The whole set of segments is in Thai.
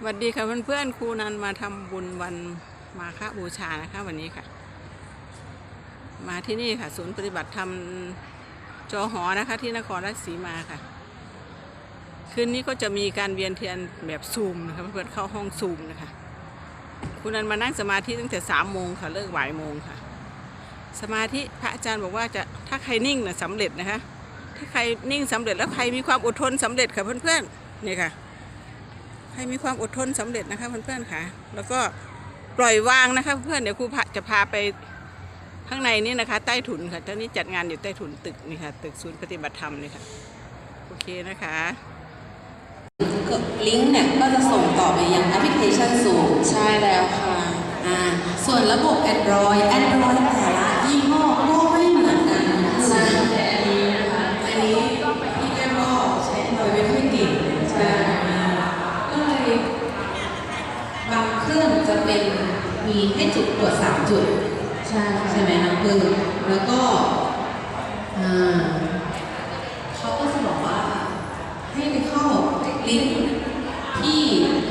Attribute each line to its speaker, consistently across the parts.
Speaker 1: สวัสดีค่ะเพื่อนๆครูนันมาทำบุญวันมาฆบูชานะคะวันนี้ค่ะ มาที่นี่ค่ะ ศูนย์ปฏิบัติธรรมจอหอนะคะ ที่นครราชสีมาค่ะ คืนนี้ก็จะมีการเวียนเทียนแบบซูมนะคะเพื่อนๆเข้าห้องซูมนะคะครูนันมานั่งสมาธิตั้งแต่สามโมงค่ะเลิกบ่ายโมงค่ะ สมาธิพระอาจารย์บอกว่าจะถ้าใครนิ่งนะสำเร็จนะคะ ถ้าใครนิ่งสำเร็จแล้วใครมีความอดทนสำเร็จค่ะเพื่อนๆนี่ค่ะ ให้มีความอดทนสำเร็จนะคะเพื่อนๆค่ะ แล้วก็ปล่อยวางนะคะ เพื่อนเดี๋ยวครูพะจะพาไปข้างในนี่นะคะ ใต้ถุนค่ะตอนนี้จัดงานอยู่ใต้ถุนตึกนี่ค่ะ ตึกศูนย์ปฏิบัติธรรมนี่ค่ะ โอเคนะคะ
Speaker 2: ลิงก์เนี่ยก็จะส่งต่อไปยังแอปพลิเคชันสูง
Speaker 1: ใช่แล้วค่ะ
Speaker 2: อ่า ส่วนระบบ Android Android แต่ละยี่ห้อก็ไม่เหมือนกันใช่แต่อันนี้นะคะอันนี้พี่แก้มก็ใช้ Android ไม่ค่อยเก่งใช่ก็เลยบาง เครื่องจะเป็นมีให้จุดตรวจสามจุด
Speaker 1: ใช่
Speaker 2: ใช่ไหมน้องพึ่งแล้วก็อ่าเขาก็จะบอกว่าให้ไปเข้าลิงก์ที่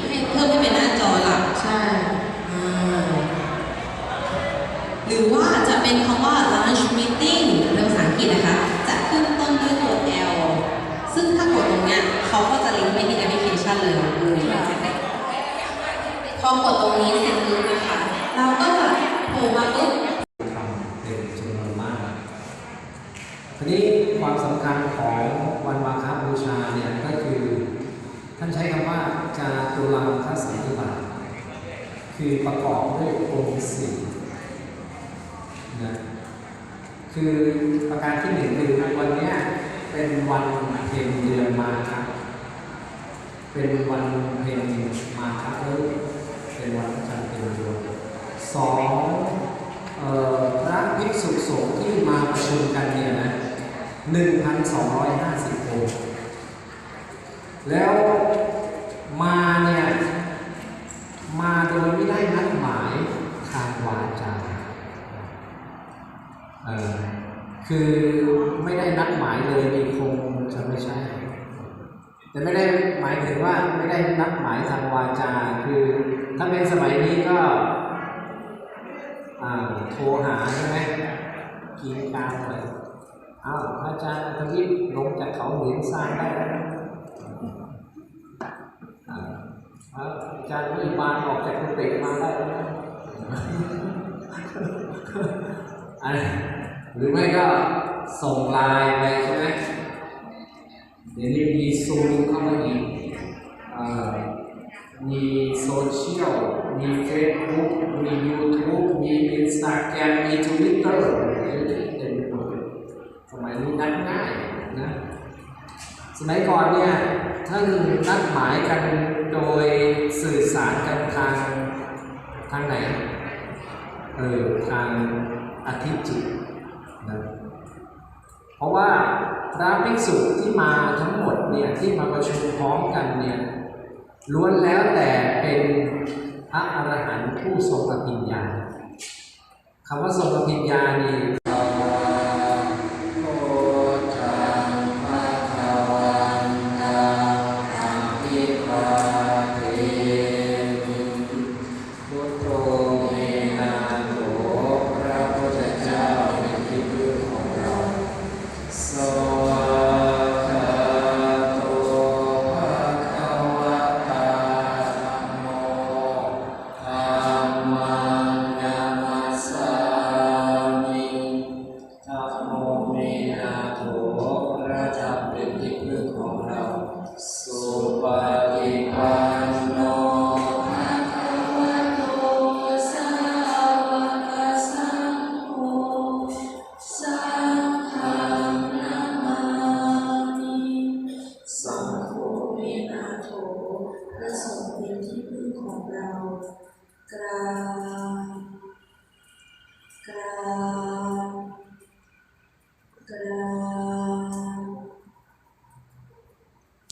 Speaker 2: ให้เพิ่มให้เป็นหน้าจอหลัก
Speaker 1: ใช่
Speaker 2: อ่าหรือว่าจะเป็นคำว่า launch meeting ในภาษาอังกฤษนะคะ จะขึ้นต้นด้วยตัว L ซึ่งถ้ากดตรงเนี้ยเขาก็จะลิงก์ไปที่แอปพลิเคชันเลย พอกดตรงนี้เสร็จปุ๊บนะคะ เราก็จะโผล่มาปุ๊บ
Speaker 3: ทำเป็นจำนวนมากทีนี้ความสำคัญของวันมาฆบูชาเนี่ยก็คือ ท่านใช้คำว่าจาตุรังคสันติบาตคือประกอบด้วยองค์สี่นะคือประการที่หนึ่งคือวันนี้เป็นวันเพ็ญเดือนมาฆเป็นวันเพ็ญมาฆเลิก เป็นวันพระจันทร์เต็มดวงสองเอ่อพระภิกษุสงฆ์ที่มาประชุมกันเนี่ยนะ1,250องค์แล้วมาเนี่ย มาโดยไม่ได้นัดหมายทางวาจาเออคือไม่ได้นัดหมายเลยนี่คงจะไม่ใช่ แต่ไม่ได้หมายถึงว่าไม่ได้นัดหมายทางวาจาคือ ถ้าเป็นสมัยนี้ก็โทรหาใช่ไหมกินกลางเลยอ้าวพระอาจารย์ทวีปลงจากเขาหินสร้างได้แล้วอ่าพระอาจารย์วิมานออกจากกุฏิมาได้แล้วหรือไม่ก็ส่งไลน์ไปใช่ไหมเดี๋ยวนี้มีซูมเข้ามาอีกอมี เชียล มีเฟซบุ๊กมียูทูบมีอินสตาแกรมมีทวิตเตอร์เต็มไปหมดสมัยนี้นัดง่ายนะสมัยก่อนเนี่ยท่านนัดหมายกันโดยสื่อสารกันทางทางไหนเออทางอาทิตย์จิตนะเพราะว่าพระภิกษุที่มาทั้งหมดเนี่ยที่มาประชุมพร้อมกันเนี่ย ล้วนแล้วแต่เป็นพระอรหันต์ผู้ทรงอภิญญาคำว่าทรงอภิญญานี่ ของเรา
Speaker 2: กราบ